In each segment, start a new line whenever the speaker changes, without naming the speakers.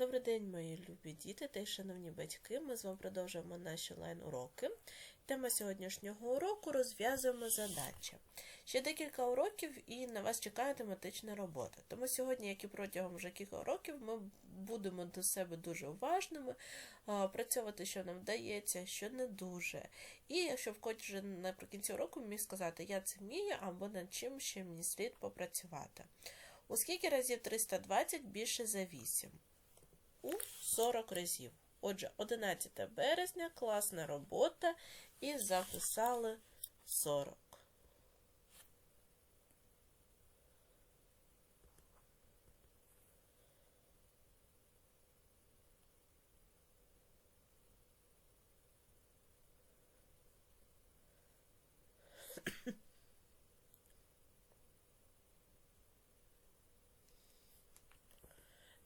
Добрий день, мої любі діти та й шановні батьки. Ми з вами продовжуємо наші онлайн-уроки. Тема сьогоднішнього уроку розв'язуємо задачі. Ще декілька уроків і на вас чекає тематична робота. Тому сьогодні, як і протягом вже кілька років, ми будемо до себе дуже уважними, працювати, що нам вдається, що не дуже. І якщо вже наприкінці уроку міг сказати, я це вмію або над чим ще мені слід попрацювати. У скільки разів 320 більше за 8? У 40 разів. Отже, 11 березня, класна робота, і записали 40.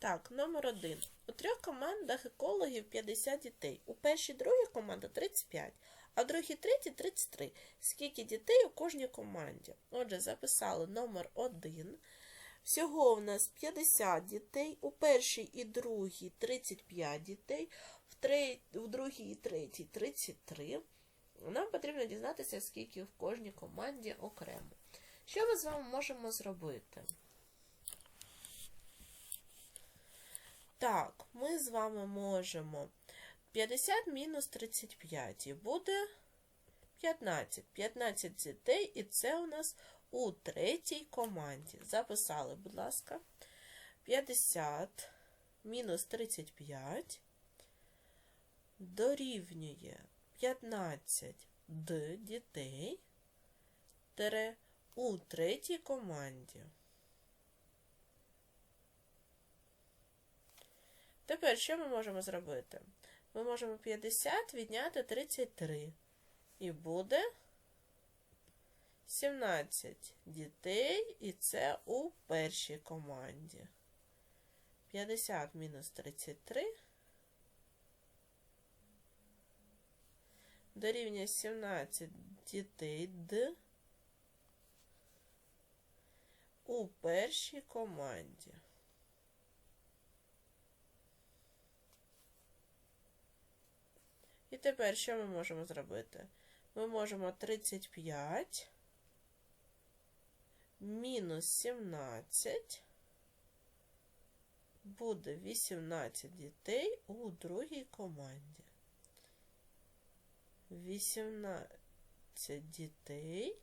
Так, номер один. У трьох командах екологів 50 дітей. У першій другій команді 35, а другій третій 33. Скільки дітей у кожній команді? Отже, записали номер 1. Всього в нас 50 дітей, у першій і другій 35 дітей, в, трет... в другій і третій 33. Нам потрібно дізнатися, скільки в кожній команді окремо. Що ми з вами можемо зробити? Так, ми з вами можемо 50 мінус 35 і буде 15. 15 дітей, і це у нас у третій команді. Записали, будь ласка, 50 мінус 35 дорівнює 15 д дітей у третій команді. Тепер що ми можемо зробити? Ми можемо 50 відняти 33. І буде 17 дітей, і це у першій команді. 50 мінус 33. Дорівнює 17 дітей Д у першій команді. Тепер що ми можемо зробити? Ми можемо 35 мінус 17 буде 18 дітей у другій команді. 18 дітей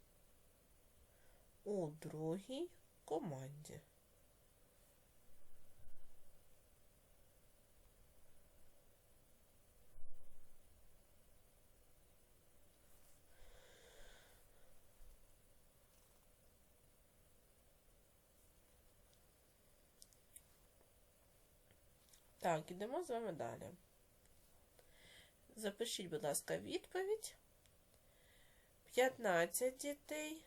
у другій команді. Так, ідемо з вами далі. Запишіть, будь ласка, відповідь. 15 дітей.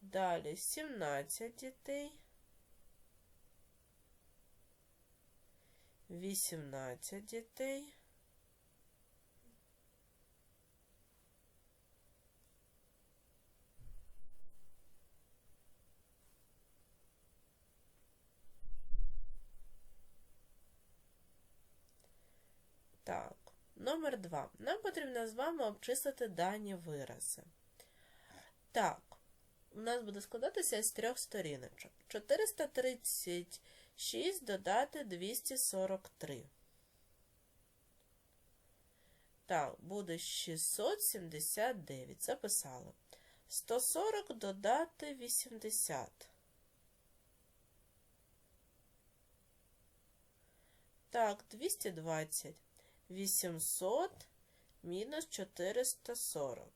Далі 17 дітей. 18 дітей. Так, номер два. Нам потрібно з вами обчислити дані вирази. Так, у нас буде складатися з трьох сторіночок. 436 додати 243. Так, буде 679. Записали. 140 додати 80. Так, 220. 800 мінус 440.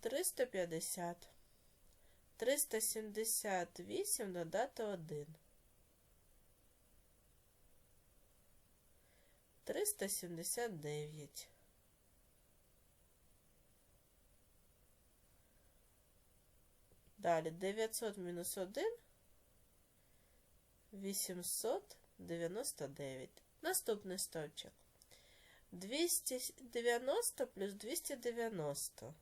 Триста п'ятдесят. Триста сімдесят вісім додати один. Триста сімдесят дев'ять. Далі 900 мінус 1 899. Наступний стовпчик. 290 плюс 290.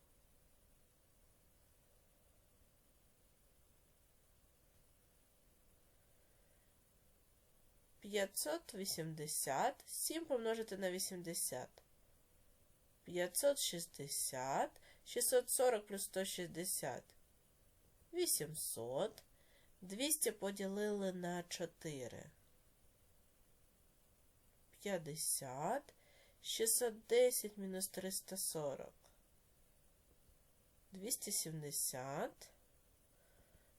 П'ятсот вісімдесят, сім помножити на вісімдесят. 560, 640 плюс 160, 800, 200 поділили на 4. 50. 610 мінус 340. 270.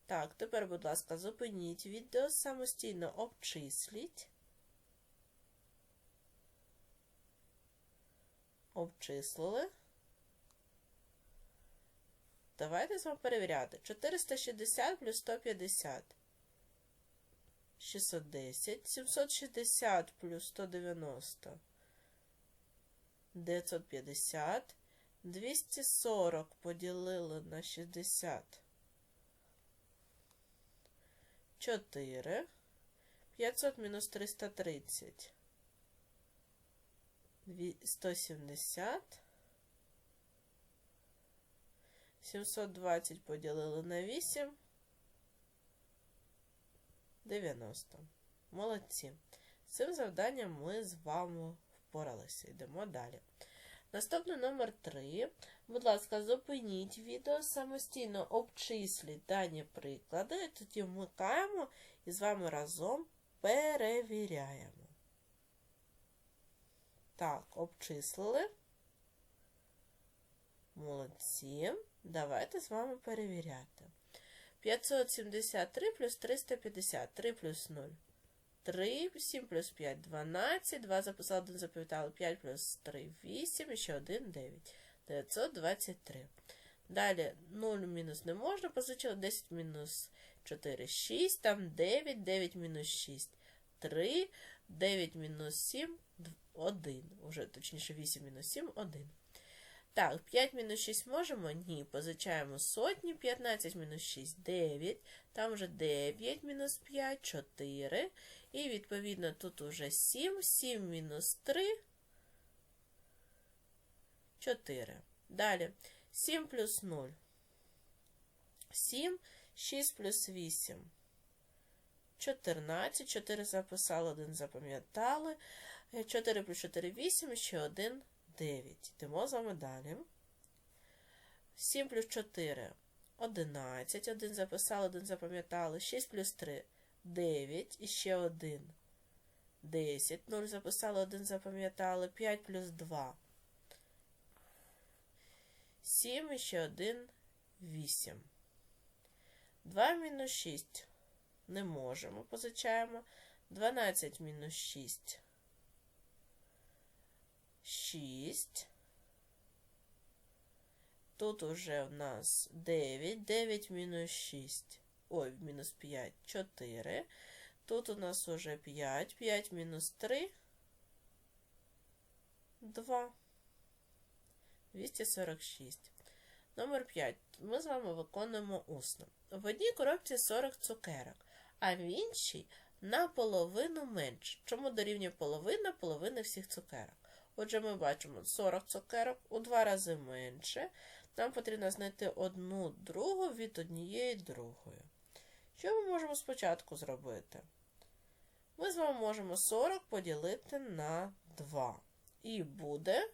Так, тепер, будь ласка, зупиніть відео, самостійно обчисліть. Обчислили. Давайте з вами перевіряти. 460 плюс 150. 610. 760 плюс 190. 950. 240 поділили на 60. 4. 500 мінус 330. 170. 720 поділили на 8. 90. Молодці. З цим завданням ми з вами впоралися. Йдемо далі. Наступний номер 3. Будь ласка, зупиніть відео, самостійно обчисліть дані приклади, тоді вмикаємо і з вами разом перевіряємо. Так, обчислили. Молодці. Давайте з вами перевіряти. 573 плюс 350. 3 плюс 0. 3, 7 плюс 5, 12. 2 записали, 1 запам'ятали. 5 плюс 3, 8, і ще 1, 9. 923. Далі 0 мінус не можна, позичили 10 мінус 4, 6, там 9, 9 мінус 6, 3, 9 мінус 7, 1. Уже, точніше, 8 мінус 7, 1. Так, 5 мінус 6 можемо? Ні. Позичаємо сотні. 15 мінус 6 9. Там вже 9 мінус 5, 4. І, відповідно, тут уже 7. 7 мінус 3. 4. Далі. 7 плюс 0. 7. 6 плюс 8. 14. 4 записали, 1 запам'ятали. 4 плюс 4 8, ще 1 9. Йдемо з вами далі. 7 плюс 4 11. 1 записали, 1 запам'ятали. 6 плюс 3 9. І ще 1. 10. 0 записали, 1 запам'ятали. 5 плюс 2. 7 і ще 1 8. 2 мінус 6. Не можемо. Позичаємо. 12 мінус 6. 6. Тут уже у нас 9. 9 мінус 6. Ой, мінус 5, 4. Тут у нас уже 5. 5 мінус 3. 2. 246. Номер 5. Ми з вами виконуємо усно. В одній коробці 40 цукерок, а в іншій наполовину менше. Чому дорівнює половина половини всіх цукерок? Отже, ми бачимо 40 цукерок у два рази менше. Нам потрібно знайти одну другу від однієї другої. Що ми можемо спочатку зробити? Ми з вами можемо 40 поділити на 2. І буде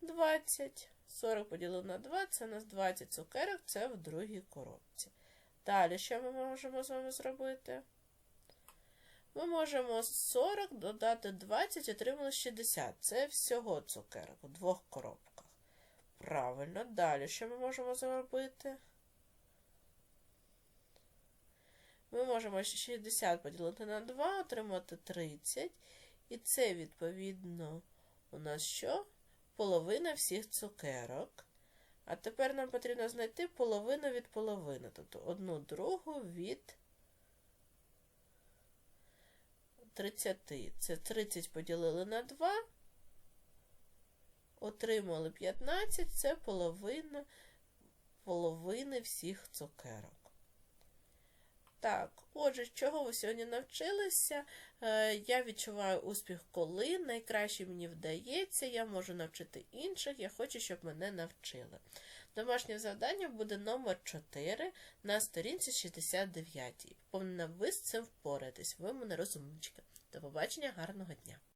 20. 40 поділити на 2, це у нас 20 цукерок, це в другій коробці. Далі, що ми можемо з вами зробити? Ми можемо 40 додати 20, отримали 60. Це всього цукерок у двох коробках. Правильно, далі що ми можемо зробити? Ми можемо 60 поділити на 2, отримати 30. І це, відповідно, у нас що? Половина всіх цукерок. А тепер нам потрібно знайти половину від половини, тобто одну другу від 30. Це 30 поділили на 2. Отримали 15, це половина половини всіх цукерок. Так, отже, чого ви сьогодні навчилися? Е, я відчуваю успіх, коли найкраще мені вдається, я можу навчити інших, я хочу, щоб мене навчили. Домашнє завдання буде номер 4 на сторінці 69. Повинна ви з цим впоратись. Ви мене розумнички. До побачення, гарного дня!